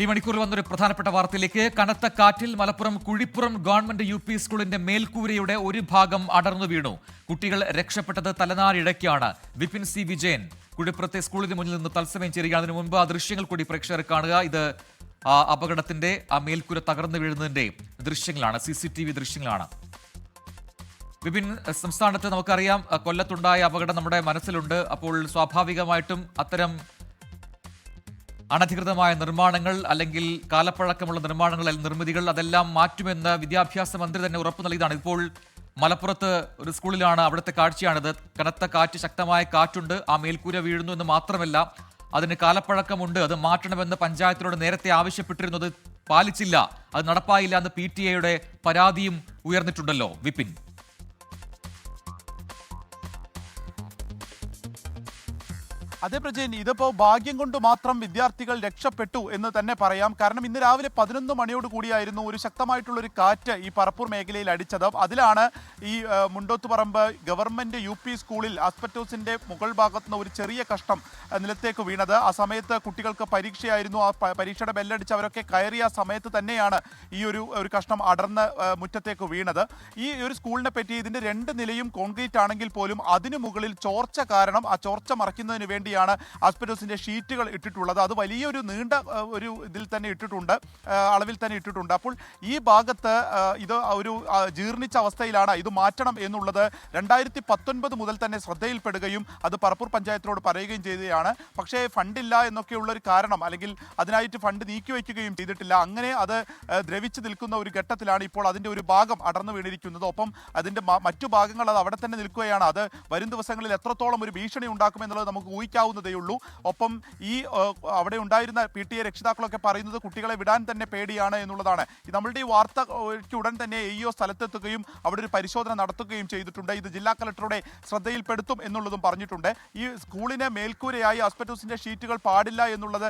ഈ മണിക്കൂറിൽ വന്നൊരു പ്രധാനപ്പെട്ട വാർത്തയിലേക്ക്. കനത്ത കാറ്റിൽ Malappuram Kuzhippuram government U P സ്കൂളിന്റെ മേൽക്കൂരയുടെ ഒരു ഭാഗം അടർന്നു വീണു. കുട്ടികൾ രക്ഷപ്പെട്ടത് തലനാരിഴയ്ക്കാണ്. വിപിൻ സി വിജയൻ കുഴിപ്പുറത്തെ സ്കൂളിന് മുന്നിൽ നിന്ന് തത്സമയം ചേരുക അതിനു മുൻപ് ആ ദൃശ്യങ്ങൾ കൂടി പ്രേക്ഷകർ കാണുക. ഇത് ആ അപകടത്തിന്റെ ആ മേൽക്കൂര തകർന്നു വീഴുന്നതിന്റെ ദൃശ്യങ്ങളാണ്. സി സി ടി വി ദൃശ്യങ്ങളാണ്. വിപിൻ സംസ്ഥാനത്ത് നമുക്കറിയാം കൊല്ലത്തുണ്ടായ അപകടം നമ്മുടെ മനസ്സിലുണ്ട്. അപ്പോൾ സ്വാഭാവികമായിട്ടും അത്തരം അനധികൃതമായ നിർമ്മാണങ്ങൾ അല്ലെങ്കിൽ കാലപ്പഴക്കമുള്ള നിർമ്മാണങ്ങൾ അല്ലെങ്കിൽ നിർമ്മിതികൾ അതെല്ലാം മാറ്റുമെന്ന് വിദ്യാഭ്യാസ മന്ത്രി തന്നെ ഉറപ്പ് നൽകിയതാണ്. ഇപ്പോൾ മലപ്പുറത്ത് ഒരു സ്കൂളിലാണ് അവിടുത്തെ കാഴ്ചയാണിത്. കനത്ത കാറ്റ് ശക്തമായ കാറ്റുണ്ട്. ആ മേൽക്കൂര വീഴുന്നു എന്ന് മാത്രമല്ല അതിന് കാലപ്പഴക്കമുണ്ട്. അത് മാറ്റണമെന്ന് പഞ്ചായത്തിനോട് നേരത്തെ ആവശ്യപ്പെട്ടിരുന്നത് പാലിച്ചില്ല. അത് നടപ്പായില്ല എന്ന് പി ടി എയുടെ പരാതിയും ഉയർന്നിട്ടുണ്ടല്ലോ. വിപിൻ. അതെ പ്രജയൻ ഇതിപ്പോ ഭാഗ്യം കൊണ്ട് മാത്രം വിദ്യാർത്ഥികൾ രക്ഷപ്പെട്ടു എന്ന് തന്നെ പറയാം. കാരണം ഇന്ന് രാവിലെ പതിനൊന്ന് മണിയോട് കൂടിയായിരുന്നു ഒരു ശക്തമായിട്ടുള്ള ഒരു കാറ്റ് ഈ പറപ്പൂർ മേഖലയിൽ അടിച്ചത്. അതിലാണ് ഈ മുണ്ടോത്തുപറമ്പ് ഗവൺമെന്റ് യു പി സ്കൂളിൽ ആസ്പെറ്റോസിന്റെ മുകൾ ഭാഗത്ത് നിന്ന് ഒരു ചെറിയ കഷ്ടം നിലത്തേക്ക് വീണത്. ആ സമയത്ത് കുട്ടികൾക്ക് പരീക്ഷയായിരുന്നു. ആ പരീക്ഷയുടെ ബെല്ലടിച്ച് അവരൊക്കെ കയറിയ സമയത്ത് തന്നെയാണ് ഈ ഒരു ഒരു കഷ്ണം അടർന്ന് മുറ്റത്തേക്ക് വീണത്. ഈ ഒരു സ്കൂളിനെ പറ്റി ഇതിന്റെ രണ്ട് നിലയും കോൺക്രീറ്റ് ആണെങ്കിൽ പോലും അതിനു മുകളിൽ ചോർച്ച കാരണം ആ ചോർച്ച മറയ്ക്കുന്നതിന് വേണ്ടിയാണ് ആസ്പെറ്റോസിന്റെ ഷീറ്റുകൾ ഇട്ടിട്ടുള്ളത്. അത് വലിയൊരു നീണ്ട ഒരു ഇതിൽ തന്നെ ഇട്ടിട്ടുണ്ട് അളവിൽ തന്നെ ഇട്ടിട്ടുണ്ട്. അപ്പോൾ ഈ ഭാഗത്ത് ഇത് ഒരു ജീർണിച്ച അവസ്ഥയിലാണ് ഇത് മാറ്റണം എന്നുള്ളത് രണ്ടായിരത്തി പത്തൊൻപത് മുതൽ തന്നെ ശ്രദ്ധയിൽപ്പെടുകയും അത് പറപ്പൂർ പഞ്ചായത്തിനോട് പറയുകയും ചെയ്തതാണ് പക്ഷേ ഫണ്ടില്ല എന്നൊക്കെയുള്ള ഒരു കാരണം അല്ലെങ്കിൽ അതിനായിട്ട് ഫണ്ട് നീക്കിവെക്കുകയും ചെയ്തിട്ടില്ല. അങ്ങനെ അത് ദ്രവിച്ചു നിൽക്കുന്ന ഒരു ഘട്ടത്തിലാണ് ഇപ്പോൾ അതിന്റെ ഒരു ഭാഗം അടർന്നു വീണിരിക്കുന്നത്. ഒപ്പം അതിന്റെ മറ്റു ഭാഗങ്ങൾ അത് അവിടെ തന്നെ നിൽക്കുകയാണ്. അത് വരും ദിവസങ്ങളിൽ എത്രത്തോളം ഒരു ഭീഷണി ഉണ്ടാക്കുമെന്നുള്ളത് നമുക്ക് ഊഹിക്കാവുന്നതേ ഉള്ളൂ. ഒപ്പം ഈ അവിടെ ഉണ്ടായിരുന്ന പി ടി എ രക്ഷിതാക്കളൊക്കെ പറയുന്നത് കുട്ടികളെ വിടാൻ തന്നെ പേടിയാണ് എന്നുള്ളതാണ്. നമ്മളുടെ ഈ വാർത്തയ്ക്ക് ഉടൻ തന്നെ എ ഇഒ സ്ഥലത്തെത്തുകയും അവിടെ ഒരു പരിശോധന നടത്തുകയും ചെയ്തിട്ടുണ്ട്. ഇത് ജില്ലാ കളക്ടറുടെ ശ്രദ്ധയിൽപ്പെടുത്തും എന്നുള്ളതും പറഞ്ഞിട്ടുണ്ട്. ഈ സ്കൂളിനെ മേൽക്കൂരയായി ആസ്പെറ്റോസിന്റെ ഷീറ്റുകൾ പാടില്ല എന്നുള്ളത്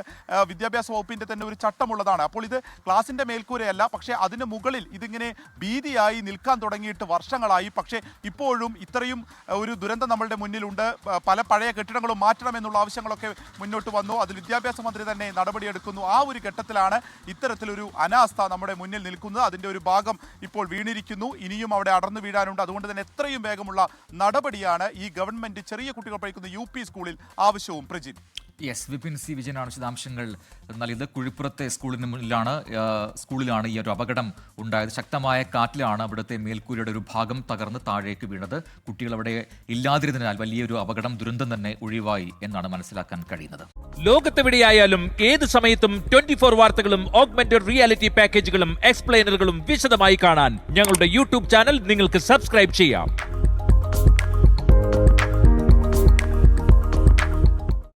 വിദ്യാഭ്യാസ വകുപ്പിന്റെ തന്നെ ഒരു ചട്ടമുള്ളതാണ്. അപ്പോൾ ഇത് ക്ലാസിന്റെ മേൽക്കൂരയല്ല. പക്ഷേ അതിന് മുകളിൽ ഇതിങ്ങനെ ഭീതിയായി നിൽക്കാൻ തുടങ്ങിയിട്ട് വർഷങ്ങളായി. പക്ഷേ ഇപ്പോഴും ഇത്രയും ഒരു ദുരന്തം നമ്മളുടെ മുന്നിലുണ്ട്. പല പഴയ കെട്ടിടങ്ങളും മാറ്റണമെന്നുള്ള ആവശ്യങ്ങളൊക്കെ മുന്നോട്ട് വന്നു. അതിൽ വിദ്യാഭ്യാസ മന്ത്രി തന്നെ നടപടിയെടുക്കുന്നു. ആ ഒരു ഘട്ടത്തിലാണ് ഇത്തരത്തിലൊരു അനാസ്ഥ നമ്മുടെ മുന്നിൽ നിൽക്കുന്നത്. അതിന്റെ ഒരു ഭാഗം ഇപ്പോൾ വീണിരിക്കുന്നു. ഇനിയും അവിടെ അടർന്നു വീഴാനുണ്ട്. അതുകൊണ്ട് തന്നെ എത്രയും വേഗമുള്ള നടപടിയാണ് ഈ ഗവൺമെന്റ് ചെറിയ കുട്ടികൾ പഠിക്കുന്ന യു സ്കൂളിൽ ആവശ്യവും പ്രജിൻ യെസ് വിപിൻ സി വിജയനാണ് വിശദാംശങ്ങൾ. നൽകിയത് കുഴിപ്പുറത്തെ സ്കൂളിന് മുന്നിലാണ് സ്കൂളിലാണ് ഈ ഒരു അപകടം ഉണ്ടായത്. ശക്തമായ കാറ്റിലാണ് അവിടുത്തെ മേൽക്കൂരയുടെ ഒരു ഭാഗം തകർന്ന് താഴേക്ക് വീണത്. കുട്ടികൾ അവിടെ ഇല്ലാതിരുന്നതിനാൽ വലിയൊരു അപകടം ദുരന്തം തന്നെ ഒഴിവായി എന്നാണ് മനസ്സിലാക്കാൻ കഴിയുന്നത്. ലോകത്തെവിടെയായാലും ഏത് സമയത്തും ട്വന്റി ഫോർ വാർത്തകളും ഓഗ്മെന്റഡ് റിയാലിറ്റി പാക്കേജുകളും എക്സ്പ്ലെയിനറുകളും വിശദമായി കാണാൻ ഞങ്ങളുടെ യൂട്യൂബ് ചാനൽ നിങ്ങൾക്ക് സബ്സ്ക്രൈബ് ചെയ്യാം.